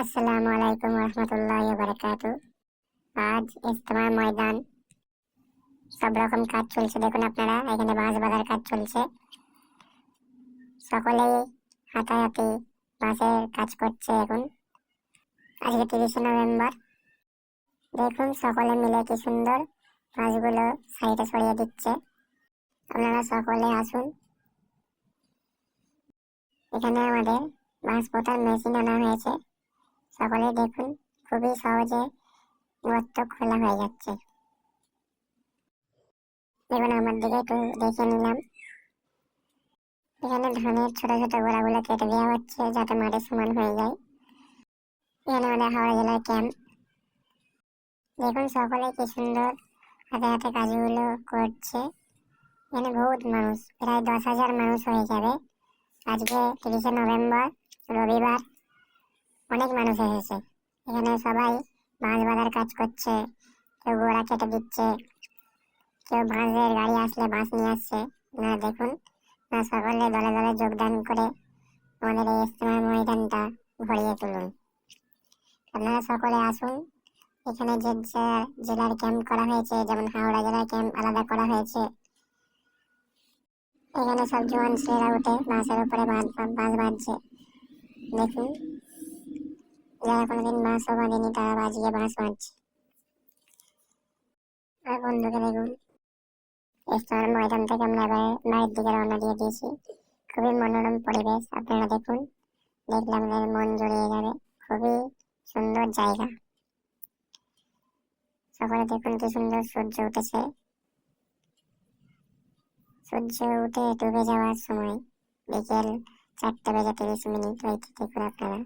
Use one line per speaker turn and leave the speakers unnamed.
আসসালামু আলাইকুম রহমতুল্লাহ বারাকাতু। আজ ইজতেমা ময়দান। সব রকম কাজ চলছে, দেখুন আপনারা, এখানে বাঁশ বাঁধার কাজ চলছে। সকলেই হাতাহাতি বাঁশের কাজ করছে এখন। আজকে তিরিশে নভেম্বর। দেখুন, সকলে মিলে কি সুন্দর বাঁশগুলো সাইডে সরিয়ে দিচ্ছে। আপনারা সকলে আসুন। এখানে আমাদের বাঁশ পোতার মেশিন আনা হয়েছে। সকলে দেখুন, খুবই সহজে গর্ত খোলা হয়ে যাচ্ছে। দেখুন, আমার দিকে একটু দেখে নিলাম। এখানে ধানের ছোট ছোট গোড়াগুলো কেটে দেওয়া হচ্ছে যাতে মাটি সমান হয়ে যায়। এখানে আমাদের হাওড়া জেলার ক্যাম্প। দেখুন, সকলে কি সুন্দর হাতে হাতে কাজগুলো করছে। এখানে বহুত মানুষ, প্রায় দশ হাজার মানুষ হয়ে যাবে। আজকে তিরিশে নভেম্বর, রবিবার। অনেক মানুষ এসেছে। এখানে সবাই মাছ বাঁধার কাজ করছে, কেউ গোড়া কেটে দিচ্ছে, কেউ বাঁশের গাড়ি আসলে বাঁশ নিয়ে আসছে। না, দেখুন আপনারা সকলে দলে দলে যোগদান করে আমাদের এই ইজতেমা ময়দানটা ভরিয়ে তুলুন। আপনারা সকলে আসুন। এখানে যে জেলার ক্যাম্প করা হয়েছে, যেমন হাওড়া জেলার ক্যাম্প আলাদা করা হয়েছে। এখানে সব জোয়ান ছেলেরা উঠে বাঁশের উপরে বাঁশ বাঁধছে। দেখুন যারা কোনোদিন বাঁশও বাঁধেনি, তারা বাজিয়ে বাঁশ বাঁধছে। আর বন্ধুকে দেখুন ইস্তার ময়দান থেকে আমরা এবার বাড়ির দিকে রওনা দিয়ে দিয়েছি। খুবই মনোরম পরিবেশ, আপনারা দেখুন, দেখলে আমাদের মন জড়িয়ে যাবে। খুবই সুন্দর জায়গা। সকলে দেখুন কি সুন্দর সূর্য উঠেছে। সূর্য উঠে ডুবে যাওয়ার সময় বিকেল চারটে বেজে তিরিশ মিনিট হয়েছে, দেখুন আপনারা।